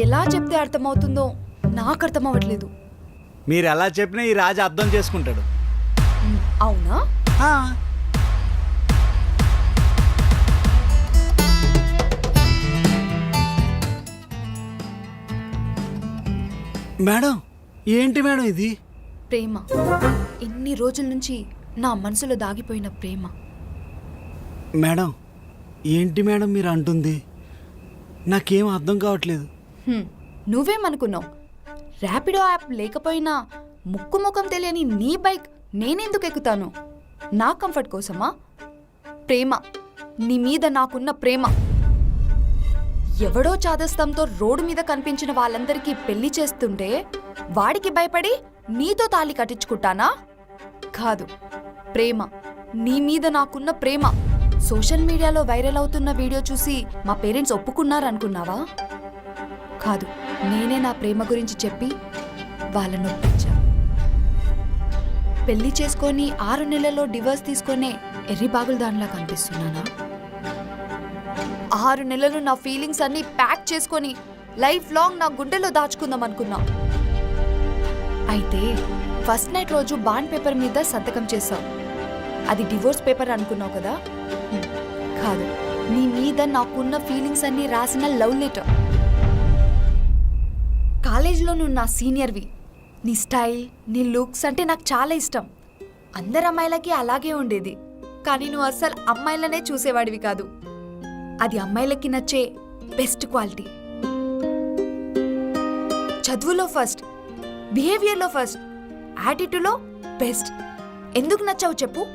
ఎలా చెప్తే అర్థమవుతుందో నాకు అర్థం అవ్వట్లేదు మీరు ఎలా చెప్పినా ఈ రాజు అర్థం చేసుకుంటాడు. అవునా? ఆ. మేడం ఏంటి మేడం ఇది? ప్రేమ. ఎన్ని రోజుల నుంచి నా మనసులో దాగిపోయిన ప్రేమ. మేడం ఏంటి మేడం మీరు అంటుంది? నాకేం అర్థం కావట్లేదు. నువ్వేమనుకున్నావు? ర్యాపిడో యాప్ లేకపోయినా ముక్కు ముఖం తెలియని నీ బైక్ నేనెందుకు ఎక్కుతాను? నా కంఫర్ట్ కోసమా? ప్రేమ. నీ మీద నాకున్న ప్రేమ. ఎవడో చాదస్తంతో రోడ్డు మీద కనిపించిన వాళ్ళందరికీ పెళ్ళి చేస్తుంటే వాడికి భయపడి నీతో తాళి కట్టించుకుంటానా? కాదు. ప్రేమ. నీ మీద నాకున్న ప్రేమ. సోషల్ మీడియాలో వైరల్ అవుతున్న వీడియో చూసి మా పేరెంట్స్ ఒప్పుకున్నారనుకున్నావా? కాదు నేనే నా ప్రేమ గురించి చెప్పి వాళ్ళను ఒప్పించా. పెళ్ళి చేసుకొని ఆరు నెలల్లో డివోర్స్ తీసుకునే ఎర్రి బాగులు దానిలా కనిపిస్తున్నానా? ఆరు నెలలు నా ఫీలింగ్స్ అన్ని ప్యాక్ చేసుకొని లైఫ్ లాంగ్ నా గుండెలో దాచుకుందాం అనుకున్నా. అయితే ఫస్ట్ నైట్ రోజు బాండ్ పేపర్ మీద సంతకం చేశావు. అది డివోర్స్ పేపర్ అనుకున్నావు కదా? కాదు నీ మీద నాకున్న ఫీలింగ్స్ అన్ని రాసిన లవ్ లెటర్. కాలేజీలో నువ్వు నా సీనియర్వి. నీ స్టైల్ నీ లుక్స్ అంటే నాకు చాలా ఇష్టం. అందరు అమ్మాయిలకి అలాగే ఉండేది. కానీ నువ్వు అస్సలు అమ్మాయిలనే చూసేవాడివి కాదు. అది అమ్మాయిలకి నచ్చే బెస్ట్ క్వాలిటీ. చదువులో ఫస్ట్ బిహేవియర్లో ఫస్ట్ యాటిట్యూడ్లో బెస్ట్. ఎందుకు నచ్చావు చెప్పు?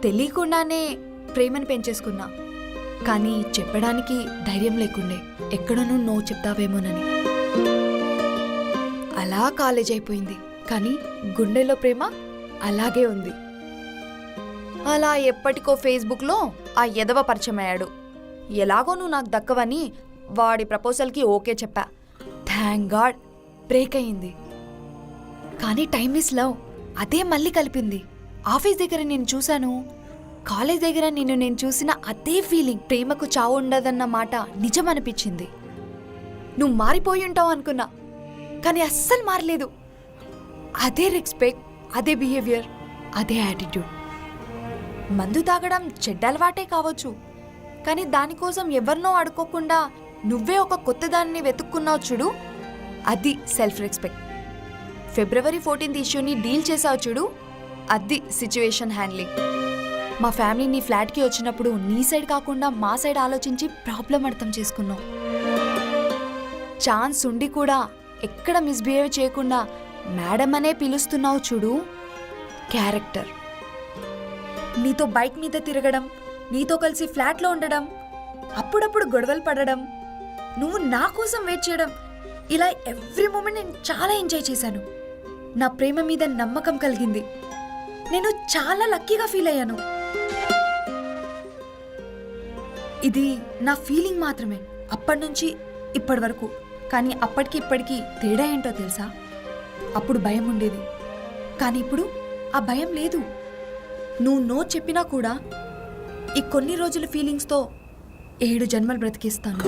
తెలియకుండానే ప్రేమను పెంచేసుకున్నా. కానీ చెప్పడానికి ధైర్యం లేకుండే. ఎక్కడనూ నో చెప్తావేమోనని. అలా కాలేజ్ అయిపోయింది. కానీ గుండెలో ప్రేమ అలాగే ఉంది. అలా ఎప్పటికో ఫేస్బుక్లో ఆ ఎదవ పరిచయం అయ్యాడు ఎలాగో నువ్వు నాకు దక్కవని వాడి ప్రపోజల్కి ఓకే చెప్పా. థ్యాంక్ గాడ్ బ్రేక్ అయింది కానీ టైమ్ ఇస్ లవ్ అదే మళ్ళీ కలిపింది. ఆఫీస్ దగ్గర నేను చూశాను. కాలేజ్ దగ్గర నిన్ను నేను చూసిన అదే ఫీలింగ్ ప్రేమకు చావు ఉండదన్న మాట నిజం అనిపించింది నువ్వు మారిపోయి ఉంటావు అనుకున్నా. కానీ అస్సలు మారలేదు. అదే రెస్పెక్ట్ అదే బిహేవియర్ అదే యాటిట్యూడ్. మందు తాగడం చెడ్డ అలవాటే కావచ్చు. కానీ దానికోసం ఎవరినో అడుకోకుండా నువ్వే ఒక కొత్త దాన్ని వెతుక్కున్నావు చూడు అది సెల్ఫ్ రెస్పెక్ట్ ఫిబ్రవరి ఫోర్టీన్త్ ఇష్యూని డీల్ చేసావు చూడు అది సిచ్యువేషన్ హ్యాండ్లింగ్ మా ఫ్యామిలీ నీ ఫ్లాట్కి వచ్చినప్పుడు నీ సైడ్ కాకుండా మా సైడ్ ఆలోచించి ప్రాబ్లం అర్థం చేసుకున్నావు. ఛాన్స్ ఉండి కూడా ఎక్కడ మిస్బిహేవ్ చేయకుండా మేడం అనే పిలుస్తున్నావు చూడు. క్యారెక్టర్ నీతో బైక్ మీద తిరగడం నీతో కలిసి ఫ్లాట్లో ఉండడం అప్పుడప్పుడు గొడవలు పడడం నువ్వు నా కోసం వెయిట్ చేయడం ఇలా ఎవ్రీ మూమెంట్ నేను చాలా ఎంజాయ్ చేశాను. నా ప్రేమ మీద నమ్మకం కలిగింది. నేను చాలా లక్కీగా ఫీల్ అయ్యాను. ఇది నా ఫీలింగ్ మాత్రమే అప్పటి నుంచి ఇప్పటి వరకు. కానీ అప్పటికి ఇప్పటికీ తేడా ఏంటో తెలుసా? అప్పుడు భయం ఉండేది. కానీ ఇప్పుడు ఆ భయం లేదు. నువ్వు నో చెప్పినా కూడా ఈ కొన్ని రోజుల ఫీలింగ్స్తో ఏడు జన్మలు బ్రతికిస్తాను.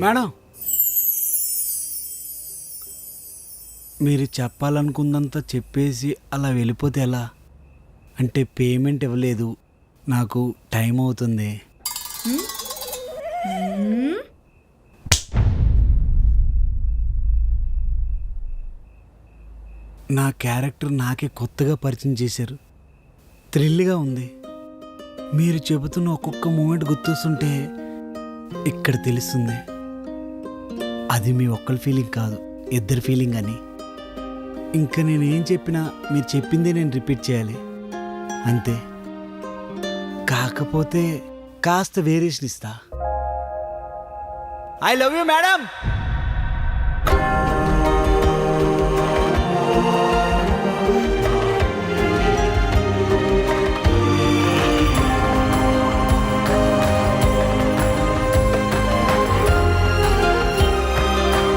మేడం! మీరు చెప్పాలనుకుందంతా చెప్పేసి అలా వెళ్ళిపోతే ఎలా? అంటే పేమెంట్ ఇవ్వలేదు. నాకు టైం అవుతుంది. నా క్యారెక్టర్ నాకే కొత్తగా పరిచయం చేశారు. థ్రిల్గా ఉంది. మీరు చెబుతున్న ఒక్కొక్క మూమెంట్ గుర్తొస్తుంటే ఇక్కడ తెలుస్తుంది. అది మీ ఒక్కరి ఫీలింగ్ కాదు ఇద్దరి ఫీలింగ్ అని. ఇంకా నేను ఏం చెప్పినా మీరు చెప్పిందే నేను రిపీట్ చేయాలి. అంతే. కాకపోతే కాస్త వేరియేషన్ ఇస్తా. I love you madam